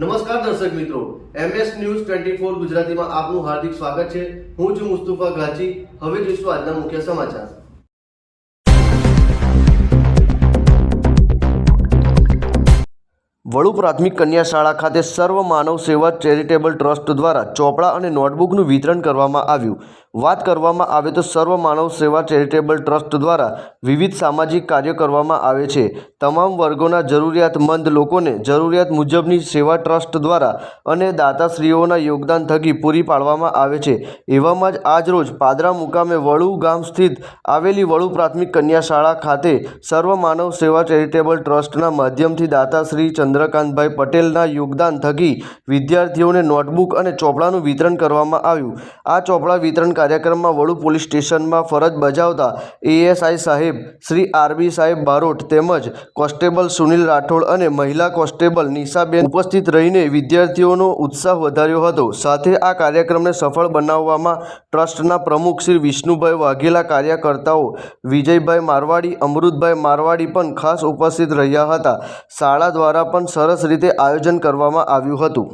નમસ્કાર દર્શક મિત્રો એમએસ ન્યૂઝ ટ્વેન્ટી ફોર ગુજરાતીમાં આપનું હાર્દિક સ્વાગત છે. હું છું મુસ્તુફા ગાજી હવે જોઈશું આજના મુખ્ય સમાચાર. વડુ પ્રાથમિક કન્યા શાળા ખાતે સર્વ માનવ સેવા ચેરિટેબલ ટ્રસ્ટ દ્વારા ચોપડા અને નોટબુકનું વિતરણ કરવામાં આવ્યું. વાત કરવામાં આવે તો સર્વ માનવ સેવા ચેરિટેબલ ટ્રસ્ટ દ્વારા વિવિધ સામાજિક કાર્યો કરવામાં આવે છે. તમામ વર્ગોના જરૂરિયાતમંદ લોકોને જરૂરિયાત મુજબની સેવા ટ્રસ્ટ દ્વારા અને દાતાશ્રીઓના યોગદાન થકી પૂરી પાડવામાં આવે છે. એવામાં જ આજરોજ પાદરા મુકામે વડુ ગામ સ્થિત આવેલી વડુ પ્રાથમિક કન્યા શાળા ખાતે સર્વ માનવ સેવા ચેરિટેબલ ટ્રસ્ટના માધ્યમથી દાતાશ્રી ચંદ્રકાંતભાઈ પટેલના યોગદાન થકી વિદ્યાર્થીઓને નોટબુક અને ચોપડાનું વિતરણ કરવામાં આવ્યું. આ ચોપડા વિતરણ કાર્યક્રમમાં વડુ પોલીસ સ્ટેશનમાં ફરજ બજાવતા એએસઆઈ સાહેબ, શ્રી આરબી સાહેબ બારોટ તેમજ કોન્સ્ટેબલ સુનિલ રાઠોડ અને મહિલા કોન્સ્ટેબલ નિશાબેન ઉપસ્થિત રહીને વિદ્યાર્થીઓનો ઉત્સાહ વધાર્યો હતો. સાથે આ કાર્યક્રમને સફળ બનાવવામાં ટ્રસ્ટના પ્રમુખ શ્રી વિષ્ણુભાઈ વાઘેલા, કાર્યકર્તાઓ વિજયભાઈ મારવાડી, અમૃતભાઈ મારવાડી પણ ખાસ ઉપસ્થિત રહ્યા હતા. શાળા દ્વારા પણ સરસ રીતે આયોજન કરવામાં આવ્યું હતું.